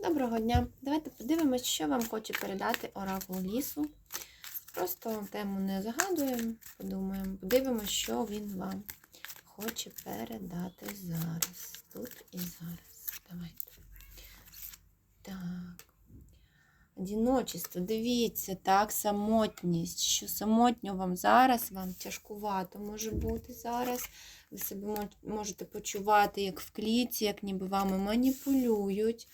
Доброго дня! Давайте подивимось, що вам хоче передати оракул лісу. Просто тему не загадуємо, подумаємо, подивимось, що він вам хоче передати зараз. Тут і зараз. Давайте. Так. Одіночество, дивіться, так, самотність, що самотньо вам зараз, вам тяжкувато може бути зараз. Ви себе можете почувати як в клітці, як ніби вами маніпулюють.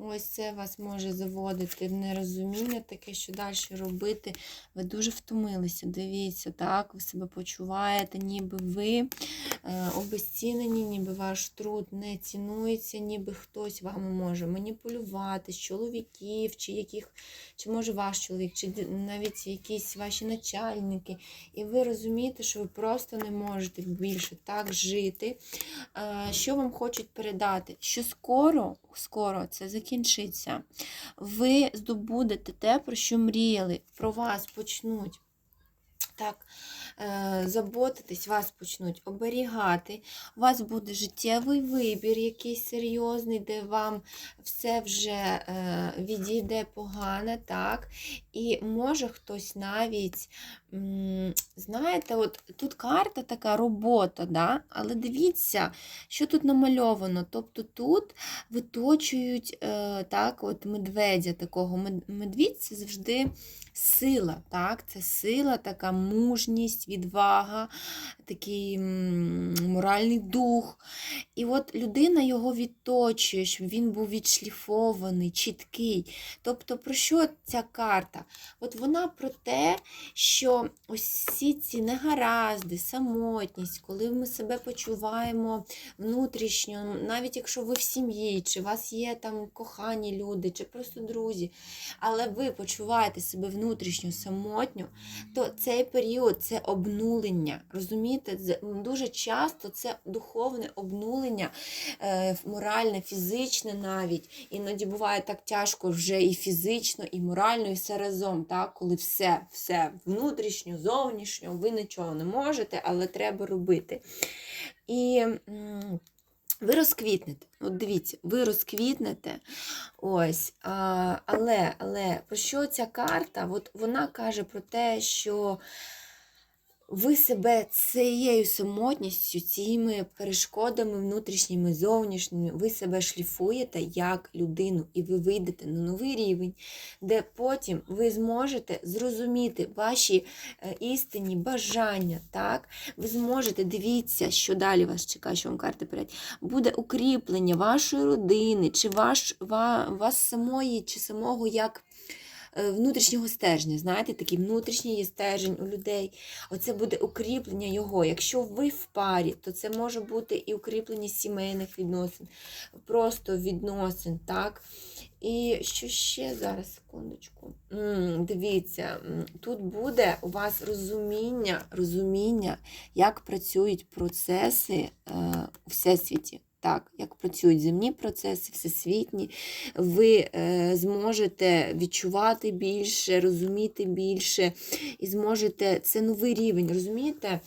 Ось це вас може заводити в нерозуміння, таке, що далі робити. Ви дуже втомилися. Дивіться, так, ви себе почуваєте, ніби ви обезцінені, ніби ваш труд не цінується, ніби хтось вами може маніпулювати з чоловіків, чи яких, чи може ваш чоловік, чи навіть якісь ваші начальники. І ви розумієте, що ви просто не можете більше так жити. Е, Що вам хочуть передати? Що скоро, скоро це закінчиться. Ви здобудете те, про що мріяли, про вас почнуть. Так, е, заботитись, вас почнуть оберігати. У вас буде життєвий вибір, якийсь серйозний, де вам все вже е, відійде погано, так. І може хтось навіть, знаєте, от тут карта така робота, да? але дивіться, що тут намальовано. Тобто тут виточують е, так, от медведя такого. Медвідь це завжди сила, так? Це сила, така мужність, відвага, такий моральний дух. І от людина його відточує, щоб він був відшліфований, чіткий. Тобто, про що ця карта? От вона про те, що всі ці негаразди, самотність, коли ми себе почуваємо внутрішньо, навіть якщо ви в сім'ї, чи у вас є там кохані люди, чи просто друзі, але ви почуваєте себе внутрішньо самотньо, то цей період це обнулення. Розумієте? Дуже часто це духовне обнулення, е, моральне, фізичне навіть. Іноді буває так тяжко вже і фізично, і морально, і все разом, так? коли все, все внутрішньо, зовнішньо, ви нічого не можете, але треба робити. І ви розквітнете. От дивіться, ви розквітнете. Ось, а, але, але про що ця карта? От вона каже про те, що ви себе цією самотністю, цими перешкодами внутрішніми, зовнішніми, ви себе шліфуєте як людину, і ви вийдете на новий рівень, де потім ви зможете зрозуміти ваші е, істинні бажання. так? Ви зможете, дивіться, що далі вас чекає, що вам карти перед. Буде укріплення вашої родини, чи ваш, ва, вас самої, чи самого як внутрішнього стержня. Знаєте, такий внутрішній є стержень у людей. Оце буде укріплення його. Якщо ви в парі, то це може бути і укріплення сімейних відносин, просто відносин, так? І що ще зараз, секундочку. Дивіться, тут буде у вас розуміння, розуміння, як працюють процеси е, у всесвіті. Так, як працюють земні процеси, всесвітні, ви е, зможете відчувати більше, розуміти більше, і зможете. Це новий рівень, розумієте?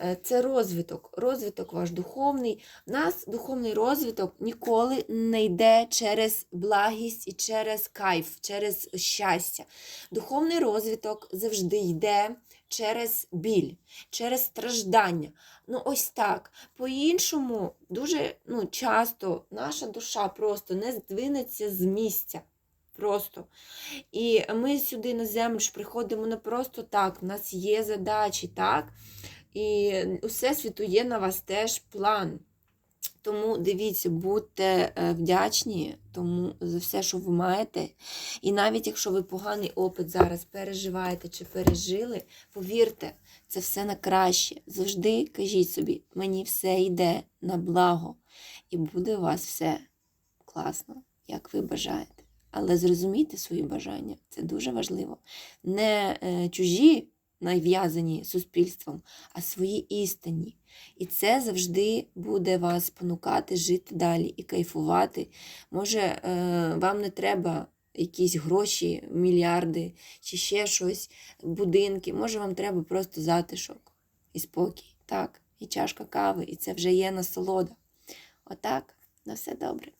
Е, Це розвиток, розвиток ваш духовний. У нас духовний розвиток ніколи не йде через благість і через кайф, через щастя. Духовний розвиток завжди йде через біль, через страждання. Ну, ось так. По-іншому, дуже ну, часто наша душа просто не здвинеться з місця. Просто. І ми сюди на землю ж приходимо не просто так. У нас є задачі, так? І у Всесвіту є на вас теж план. Тому дивіться, будьте е, вдячні тому за все, що ви маєте. І навіть якщо ви поганий опит зараз переживаєте чи пережили, повірте, це все на краще. Завжди кажіть собі, мені все йде на благо, і буде у вас все класно, як ви бажаєте. Але зрозумійте свої бажання, це дуже важливо. Не е, чужі нав'язані суспільством, а свої істинні. І це завжди буде вас спонукати жити далі і кайфувати. Може, е, вам не треба якісь гроші, мільярди чи ще щось, будинки. Може, вам треба просто затишок і спокій. Так, і чашка кави, і це вже є насолода. Отак, на все добре.